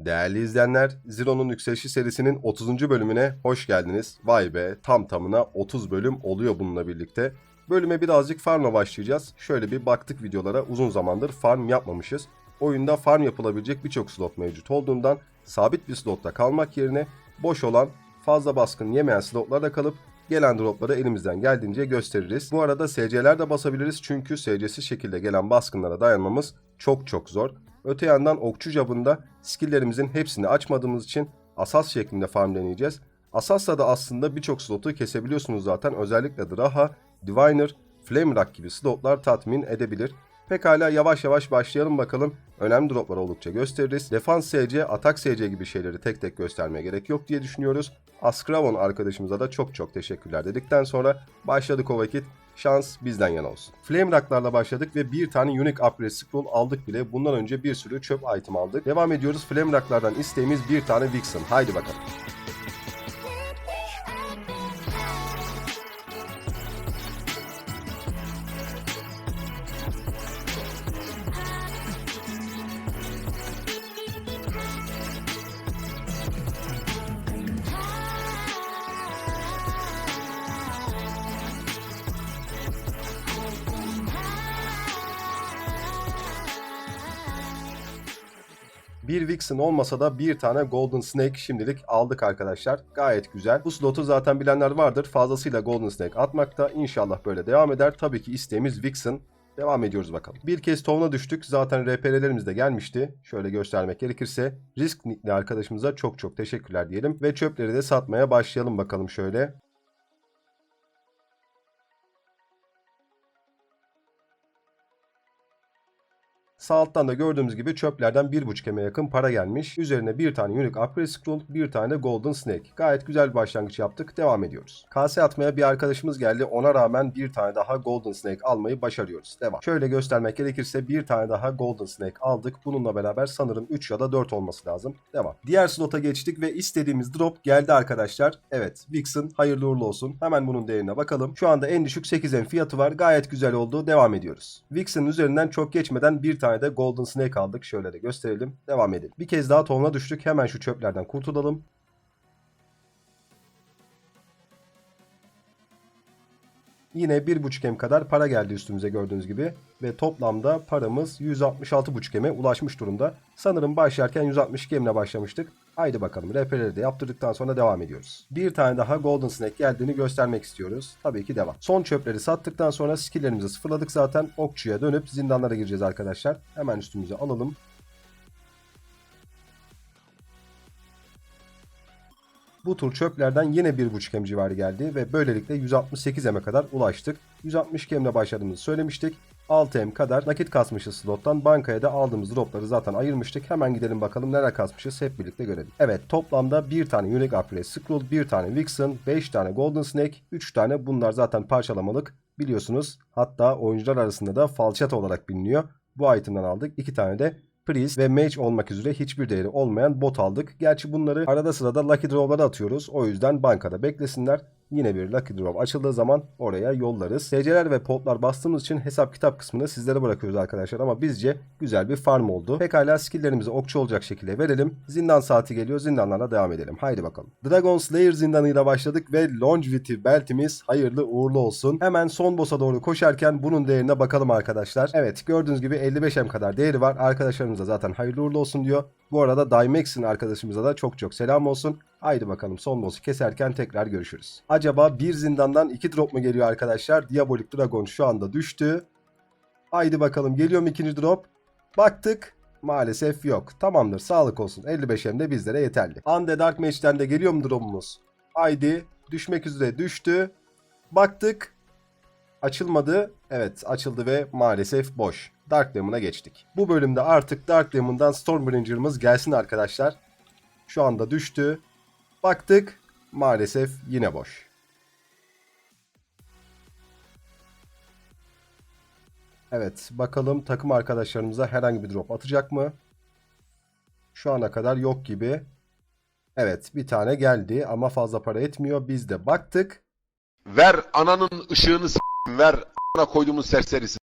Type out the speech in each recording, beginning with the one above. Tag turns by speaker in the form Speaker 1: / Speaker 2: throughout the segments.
Speaker 1: Değerli izleyenler, Zero'nun Yükselişi serisinin 30. bölümüne hoş geldiniz. Vay be, tam tamına 30 bölüm oluyor bununla birlikte. Bölüme birazcık farmla başlayacağız. Şöyle bir baktık videolara, uzun zamandır farm yapmamışız. Oyunda farm yapılabilecek birçok slot mevcut olduğundan sabit bir slotta kalmak yerine boş olan, fazla baskın yemeyen slotlarda kalıp gelen dropları elimizden geldiğince gösteririz. Bu arada SC'ler de basabiliriz çünkü SC'siz şekilde gelen baskınlara dayanmamız çok çok zor. Öte yandan okçu jabında skilllerimizin hepsini açmadığımız için asas şeklinde farm deneyeceğiz. Asasla da aslında birçok slotu kesebiliyorsunuz zaten. Özellikle Draha, Diviner, Flame Rock gibi slotlar tatmin edebilir. Pekala yavaş yavaş başlayalım bakalım. Önemli dropları oldukça gösteririz. Defans SC, atak SC gibi şeyleri tek tek göstermeye gerek yok diye düşünüyoruz. Askravon arkadaşımıza da çok çok teşekkürler dedikten sonra başladık o vakit. Şans bizden yana olsun. Flame Rock'larla başladık ve bir tane Unique Upgrade Scroll aldık bile. Bundan önce bir sürü çöp item aldık. Devam ediyoruz. Flame Rock'lardan isteğimiz bir tane Vixen. Haydi bakalım. Bir Vixen olmasa da bir tane Golden Snake şimdilik aldık arkadaşlar. Gayet güzel. Bu slotu zaten bilenler vardır. Fazlasıyla Golden Snake atmakta. İnşallah böyle devam eder. Tabii ki isteğimiz Vixen. Devam ediyoruz bakalım. Bir kez tovuna düştük. Zaten RPR'lerimiz de gelmişti. Şöyle göstermek gerekirse. Risk Nick'li arkadaşımıza çok çok teşekkürler diyelim. Ve çöpleri de satmaya başlayalım bakalım şöyle. Sağ alttan da gördüğümüz gibi çöplerden 1.5 eme yakın para gelmiş. Üzerine bir tane Unique Upgrade Scroll, bir tane Golden Snake. Gayet güzel bir başlangıç yaptık. Devam ediyoruz. Kase atmaya bir arkadaşımız geldi. Ona rağmen bir tane daha Golden Snake almayı başarıyoruz. Devam. Şöyle göstermek gerekirse bir tane daha Golden Snake aldık. Bununla beraber sanırım 3 ya da 4 olması lazım. Devam. Diğer slota geçtik ve istediğimiz drop geldi arkadaşlar. Evet. Vixen hayırlı uğurlu olsun. Hemen bunun değerine bakalım. Şu anda en düşük 8M fiyatı var. Gayet güzel oldu. Devam ediyoruz. Vixen'ın üzerinden çok geçmeden bir tane de Golden Snake aldık. Şöyle de gösterelim. Devam edelim. Bir kez daha tonuna düştük. Hemen şu çöplerden kurtulalım. Yine 1.5 M kadar para geldi üstümüze gördüğünüz gibi. Ve toplamda paramız 166.5 M'e ulaşmış durumda. Sanırım başlarken 162 M ile başlamıştık. Haydi bakalım RP'leri de yaptırdıktan sonra devam ediyoruz. Bir tane daha Golden Snake geldiğini göstermek istiyoruz. Tabii ki devam. Son çöpleri sattıktan sonra skilllerimizi sıfırladık zaten. Okçuya dönüp zindanlara gireceğiz arkadaşlar. Hemen üstümüze alalım. Bu tur çöplerden yine 1.5 M civarı geldi ve böylelikle 168 M'e kadar ulaştık. 160 M'le başladığımızı söylemiştik. 6 M kadar nakit kasmışız slottan. Bankaya da aldığımız dropları zaten ayırmıştık. Hemen gidelim bakalım neler kasmışız hep birlikte görelim. Evet toplamda bir tane Unique Upgrade Scroll, bir tane Vixen, 5 tane Golden Snake, 3 tane bunlar zaten parçalamalık biliyorsunuz. Hatta oyuncular arasında da falçata olarak biliniyor. Bu itemden aldık. 2 tane de Priest ve Mage olmak üzere hiçbir değeri olmayan bot aldık. Gerçi bunları arada sırada Lucky Draw'lara atıyoruz. O yüzden bankada beklesinler. Yine bir Lucky Draw açıldığı zaman oraya yollarız. SC'ler ve potlar bastığımız için hesap kitap kısmını sizlere bırakıyoruz arkadaşlar. Ama bizce güzel bir farm oldu. Pekala skilllerimizi okçu olacak şekilde verelim. Zindan saati geliyor. Zindanlarla devam edelim. Haydi bakalım. Dragon Slayer zindanıyla başladık ve Longevity beltimiz hayırlı uğurlu olsun. Hemen son boss'a doğru koşarken bunun değerine bakalım arkadaşlar. Evet gördüğünüz gibi 55M kadar değeri var. Arkadaşlarımız da zaten hayırlı uğurlu olsun diyor. Bu arada Dymex'in arkadaşımıza da çok çok selam olsun. Haydi bakalım son boss'u keserken tekrar görüşürüz. Acaba bir zindandan iki drop mu geliyor arkadaşlar? Diabolik Dragon şu anda düştü. Haydi bakalım geliyor mu ikinci drop? Baktık. Maalesef yok. Tamamdır sağlık olsun. 55M de bizlere yeterli. Undead Dark Mage'den de geliyor mu drop'umuz? Haydi. Düşmek üzere düştü. Baktık. Açılmadı. Evet açıldı ve maalesef boş. Dark Demon'a geçtik. Bu bölümde artık Dark Demon'dan Stormbringer'ımız gelsin arkadaşlar. Şu anda düştü. Baktık. Maalesef yine boş. Evet bakalım takım arkadaşlarımıza herhangi bir drop atacak mı? Şu ana kadar yok gibi. Evet bir tane geldi ama fazla para etmiyor. Biz de baktık.
Speaker 2: Ver ananın ışığını s**eyim, ver a**ına koyduğumuz serserisi.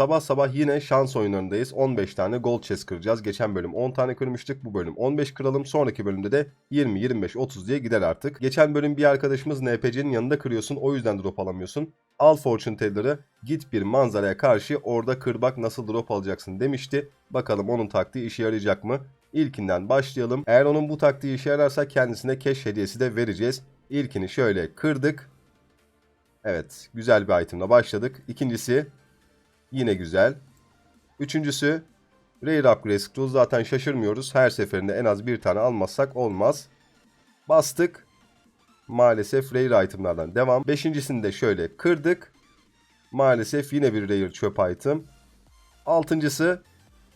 Speaker 1: Sabah sabah yine şans oyunlarındayız. 15 tane gold chest kıracağız. Geçen bölüm 10 tane kırmıştık. Bu bölüm 15 kıralım. Sonraki bölümde de 20, 25, 30 diye gider artık. Geçen bölüm bir arkadaşımız NPC'nin yanında kırıyorsun. O yüzden drop alamıyorsun. Al Fortune Teller'ı git bir manzaraya karşı orada kır bak nasıl drop alacaksın demişti. Bakalım onun taktiği işe yarayacak mı? İlkinden başlayalım. Eğer onun bu taktiği işe yararsa kendisine cash hediyesi de vereceğiz. İlkini şöyle kırdık. Evet güzel bir itemla başladık. İkincisi yine güzel. Üçüncüsü Rare Upgrade Scroll zaten şaşırmıyoruz. Her seferinde en az bir tane almazsak olmaz. Bastık. Maalesef Rare itemlardan devam. Beşincisini de şöyle kırdık. Maalesef yine bir Rare çöp item. Altıncısı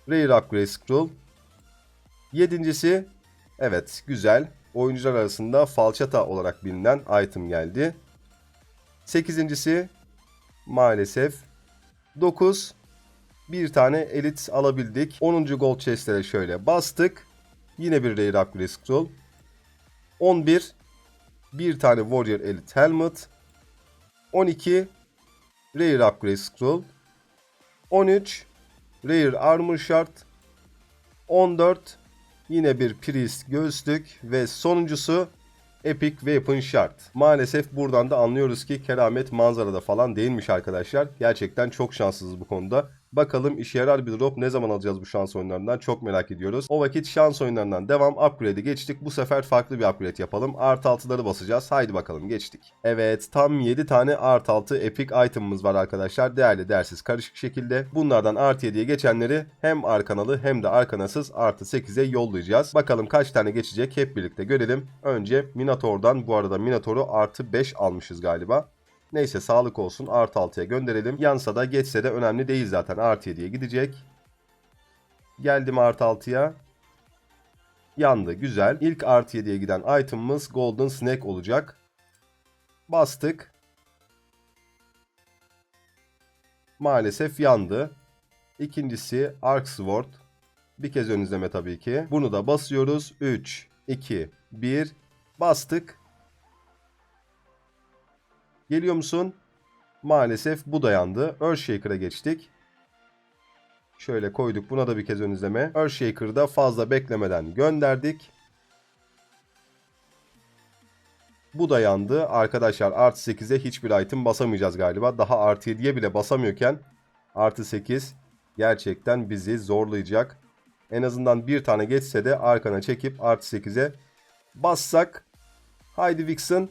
Speaker 1: Rare Upgrade Scroll. Yedincisi evet güzel. Oyuncular arasında falçata olarak bilinen item geldi. Sekizincisi maalesef 9 bir tane elit alabildik. 10. gold chest'e şöyle bastık. Yine bir rare upgrade scroll. 11 bir tane warrior elite helmet. 12 rare upgrade scroll. 13 rare armor shard. 14 yine bir priest göğüslük ve sonuncusu Epic Weapon Shard. Maalesef buradan da anlıyoruz ki keramet manzarada falan değilmiş arkadaşlar. Gerçekten çok şanssızız bu konuda. Bakalım işe yarar bir drop ne zaman alacağız bu şans oyunlarından çok merak ediyoruz. O vakit şans oyunlarından devam upgrade'e geçtik. Bu sefer farklı bir upgrade yapalım. Art 6'ları basacağız. Haydi bakalım geçtik. Evet tam 7 tane art 6 epic item'ımız var arkadaşlar. Değerli dersiz karışık şekilde. Bunlardan art 7'ye geçenleri hem arkanalı hem de arkanasız artı 8'e yollayacağız. Bakalım kaç tane geçecek hep birlikte görelim. Önce Minotaur'dan bu arada Minotaur'u artı 5 almışız galiba. Neyse sağlık olsun artı 6'ya gönderelim. Yansa da geçse de önemli değil zaten artı 7'ye gidecek. Geldim artı 6'ya. Yandı güzel. İlk artı 7'ye giden item'ımız Golden Snake olacak. Bastık. Maalesef yandı. İkincisi Arc Sword. Bir kez ön izleme tabii ki. Bunu da basıyoruz. 3, 2, 1. Bastık. Geliyor musun? Maalesef bu dayandı. Earthshaker'a geçtik. Şöyle koyduk. Buna da bir kez ön izleme. Earthshaker'da fazla beklemeden gönderdik. Bu da yandı. Arkadaşlar artı 8'e hiçbir item basamayacağız galiba. Daha artı 7'ye bile basamıyorken artı 8 gerçekten bizi zorlayacak. En azından bir tane geçse de arkana çekip artı 8'e bassak. Haydi Vixen.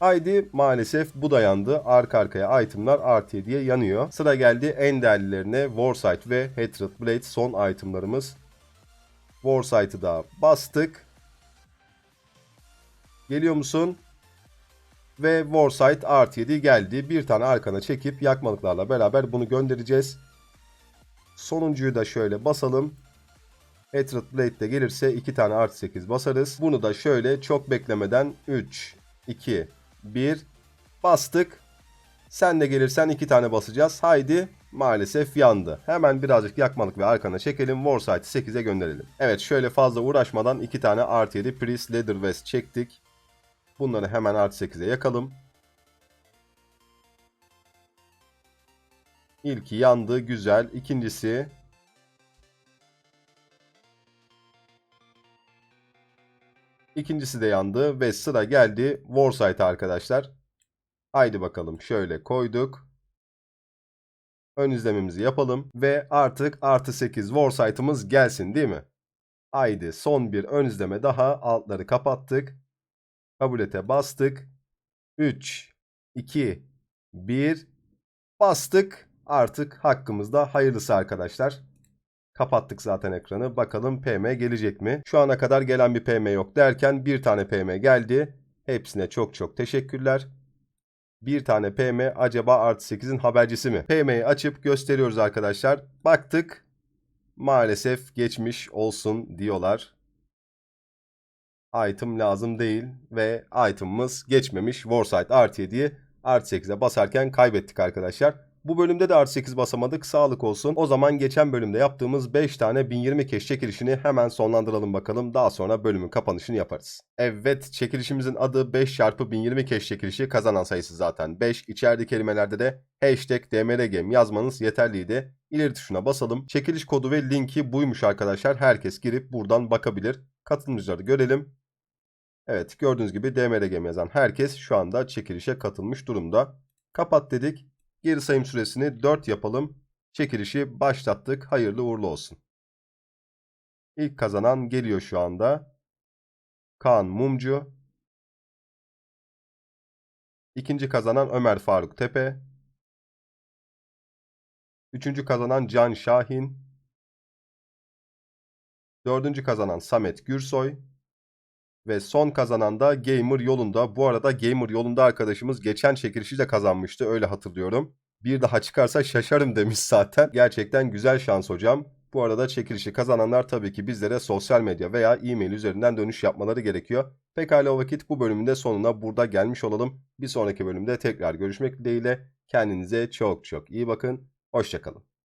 Speaker 1: Haydi maalesef bu da yandı. Arka arkaya itemlar artı 7'ye yanıyor. Sıra geldi en değerlilerine Warsight ve Hatred Blade son itemlarımız. Warsight'ı da bastık. Geliyor musun? Ve Warsight artı 7 geldi. Bir tane arkana çekip yakmalıklarla beraber bunu göndereceğiz. Sonuncuyu da şöyle basalım. Hatred Blade de gelirse 2 tane artı 8 basarız. Bunu da şöyle çok beklemeden 3, 2, 1 bastık. Sen de gelirsen 2 tane basacağız. Haydi maalesef yandı. Hemen birazcık yakmalık ve arkana çekelim. Warsight'ı 8'e gönderelim. Evet şöyle fazla uğraşmadan 2 tane artı 7 Priest Leather Vest çektik. Bunları hemen artı 8'e yakalım. İlki yandı. Güzel. İkincisi İkincisi de yandı ve sıra geldi Warsight'a arkadaşlar. Haydi bakalım şöyle koyduk. Ön izlememizi yapalım ve artık artı 8 Warsight'ımız gelsin değil mi? Haydi son bir ön izleme daha altları kapattık. Kabul ete bastık. 3, 2, 1 bastık. Artık hakkımızda hayırlısı arkadaşlar. Kapattık zaten ekranı. Bakalım PM gelecek mi? Şu ana kadar gelen bir PM yok derken bir tane PM geldi. Hepsine çok çok teşekkürler. Bir tane PM acaba artı 8'in habercisi mi? PM'yi açıp gösteriyoruz arkadaşlar. Baktık. Maalesef geçmiş olsun diyorlar. Item lazım değil ve item'ımız geçmemiş. Warsight artı 7'yi artı 8'e basarken kaybettik arkadaşlar. Bu bölümde de artı 8 basamadık. Sağlık olsun. O zaman geçen bölümde yaptığımız 5 tane 1020 keş çekilişini hemen sonlandıralım bakalım. Daha sonra bölümün kapanışını yaparız. Evet çekilişimizin adı 5 çarpı 1020 keş çekilişi kazanan sayısı zaten 5. İçeride kelimelerde de hashtag DMRGM yazmanız yeterliydi. İleri tuşuna basalım. Çekiliş kodu ve linki buymuş arkadaşlar. Herkes girip buradan bakabilir. Katılımcıları görelim. Evet gördüğünüz gibi DMRGM yazan herkes şu anda çekilişe katılmış durumda. Kapat dedik. Geri sayım süresini 4 yapalım. Çekilişi başlattık. Hayırlı uğurlu olsun. İlk kazanan geliyor şu anda. Kaan Mumcu. İkinci kazanan Ömer Faruk Tepe. Üçüncü kazanan Can Şahin. Dördüncü kazanan Samet Gürsoy. Ve son kazanan da Gamer Yolunda. Bu arada Gamer Yolunda arkadaşımız geçen çekilişi de kazanmıştı öyle hatırlıyorum. Bir daha çıkarsa şaşarım demiş zaten. Gerçekten güzel şans hocam. Bu arada çekilişi kazananlar tabii ki bizlere sosyal medya veya e-mail üzerinden dönüş yapmaları gerekiyor. Pekala o vakit bu bölümün de sonuna burada gelmiş olalım. Bir sonraki bölümde tekrar görüşmek dileğiyle. Kendinize çok çok iyi bakın. Hoşçakalın.